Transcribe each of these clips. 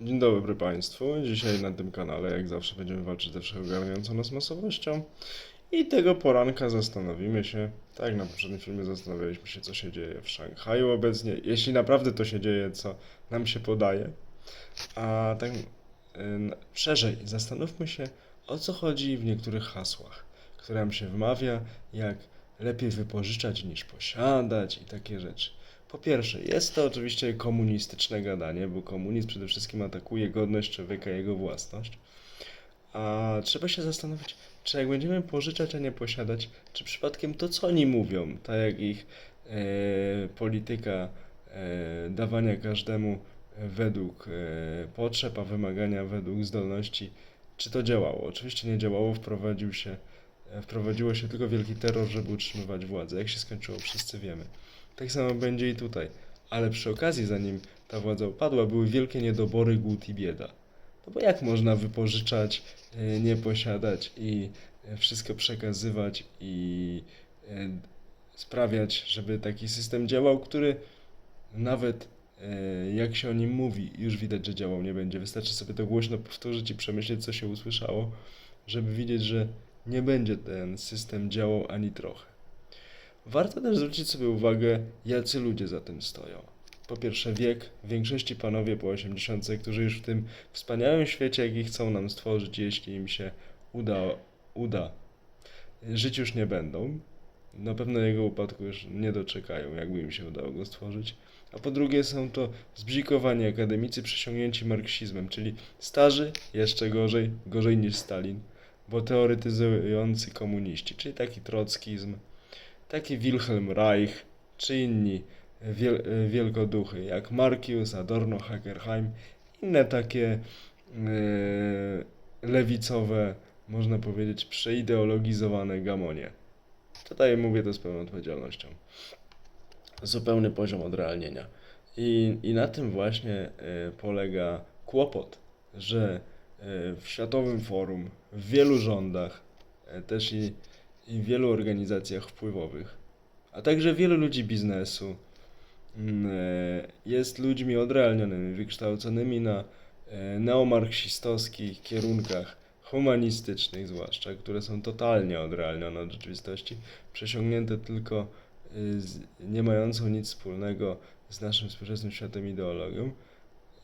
Dzień dobry Państwu. Dzisiaj na tym kanale, jak zawsze, będziemy walczyć ze wszechogarniającą nas masowością. I tego poranka zastanowimy się, tak jak na poprzednim filmie zastanawialiśmy się, co się dzieje w Szanghaju obecnie, jeśli naprawdę to się dzieje, co nam się podaje. A tak ym, szerzej zastanówmy się, o co chodzi w niektórych hasłach, które nam się wymawia, jak lepiej wypożyczać niż posiadać i takie rzeczy. Po pierwsze, jest to oczywiście komunistyczne gadanie, bo komunizm przede wszystkim atakuje godność człowieka jego własność. A trzeba się zastanowić, czy jak będziemy pożyczać, a nie posiadać, czy przypadkiem to, co oni mówią, tak jak ich e, polityka e, dawania każdemu według e, potrzeb, a wymagania według zdolności, czy to działało? Oczywiście nie działało, wprowadził się, e, wprowadziło się tylko wielki terror, żeby utrzymywać władzę. Jak się skończyło, wszyscy wiemy. Tak samo będzie i tutaj. Ale przy okazji, zanim ta władza upadła, były wielkie niedobory, głód i bieda. No bo jak można wypożyczać, e, nie posiadać i e, wszystko przekazywać i e, sprawiać, żeby taki system działał, który nawet jak się o nim mówi, już widać, że działał nie będzie. Wystarczy sobie to głośno powtórzyć i przemyśleć, co się usłyszało, żeby widzieć, że nie będzie ten system działał ani trochę. Warto też zwrócić sobie uwagę, jacy ludzie za tym stoją. Po pierwsze wiek, w większości panowie po 80, którzy już w tym wspaniałym świecie, jaki chcą nam stworzyć, jeśli im się uda, uda żyć już nie będą. Na pewno jego upadku już nie doczekają, jakby im się udało go stworzyć. A po drugie są to zbzikowani akademicy przysiągnięci marksizmem, czyli starzy, jeszcze gorzej, gorzej niż Stalin, bo teoretyzujący komuniści, czyli taki trockizm, taki Wilhelm Reich, czy inni wiel wielkoduchy, jak Markius, Adorno, Hackerheim, inne takie e, lewicowe, można powiedzieć, przeideologizowane gamonie. Tutaj mówię to z pełną odpowiedzialnością. Zupełny poziom odrealnienia. I, i na tym właśnie e, polega kłopot, że e, w Światowym Forum, w wielu rządach, też i, i wielu organizacjach wpływowych, a także wielu ludzi biznesu mm, e, jest ludźmi odrealnionymi, wykształconymi na e, neomarksistowskich kierunkach humanistycznych zwłaszcza, które są totalnie odrealnione od rzeczywistości, przesiągnięte tylko y, z nie mającą nic wspólnego z naszym współczesnym światem ideologią.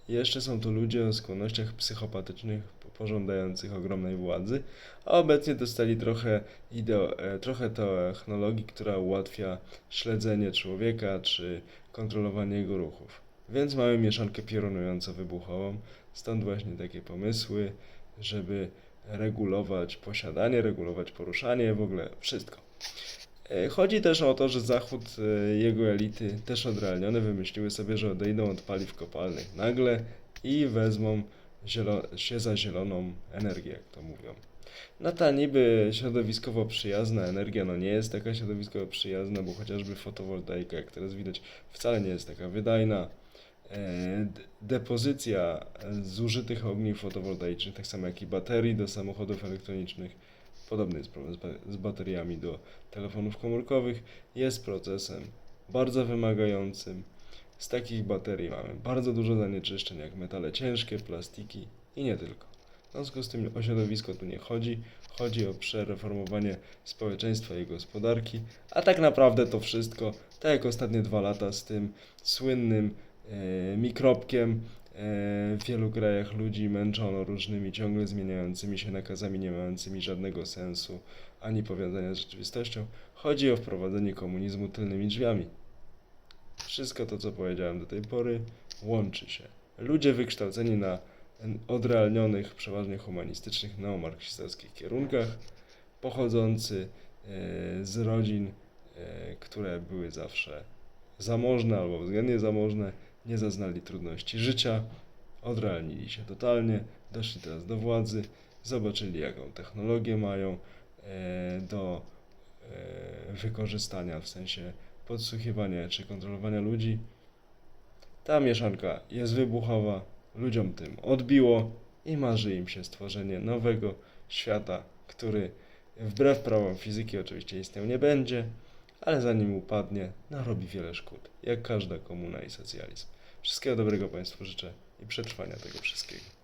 Jeszcze są to ludzie o skłonnościach psychopatycznych, pożądających ogromnej władzy, a obecnie dostali trochę, ideo, e, trochę technologii, która ułatwia śledzenie człowieka czy kontrolowanie jego ruchów. Więc mamy mieszankę piorunująco-wybuchową, stąd właśnie takie pomysły, żeby regulować posiadanie, regulować poruszanie, w ogóle wszystko. E, Chodzi też o to, że Zachód, e, jego elity, też odrealnione, wymyśliły sobie, że odejdą od paliw kopalnych nagle i wezmą się za zieloną energię, jak to mówią. No ta niby środowiskowo przyjazna energia, no nie jest taka środowiskowo przyjazna, bo chociażby fotowoltaika, jak teraz widać, wcale nie jest taka wydajna. E, Depozycja zużytych ogniw fotowoltaicznych, tak samo jak i baterii do samochodów elektronicznych, podobny jest problem z bateriami do telefonów komórkowych, jest procesem bardzo wymagającym. Z takich baterii mamy bardzo dużo zanieczyszczeń, jak metale ciężkie, plastiki i nie tylko. W związku z tym o środowisko tu nie chodzi, chodzi o przereformowanie społeczeństwa i gospodarki, a tak naprawdę to wszystko, tak jak ostatnie dwa lata z tym słynnym e, mikropkiem, e, w wielu krajach ludzi męczono różnymi ciągle zmieniającymi się nakazami, nie mającymi żadnego sensu ani powiązania z rzeczywistością. Chodzi o wprowadzenie komunizmu tylnymi drzwiami. Wszystko to, co powiedziałem do tej pory, łączy się. Ludzie wykształceni na odrealnionych, przeważnie humanistycznych, neomarksistowskich kierunkach, pochodzący e, z rodzin, e, które były zawsze zamożne albo względnie zamożne, nie zaznali trudności życia, odrealnili się totalnie, doszli teraz do władzy, zobaczyli jaką technologię mają e, do wykorzystania w sensie podsłuchiwania czy kontrolowania ludzi. Ta mieszanka jest wybuchowa, ludziom tym odbiło i marzy im się stworzenie nowego świata, który wbrew prawom fizyki oczywiście istniał nie będzie, ale zanim upadnie, narobi wiele szkód, jak każda komuna i socjalizm. Wszystkiego dobrego Państwu życzę. i przetrwania tego wszystkiego.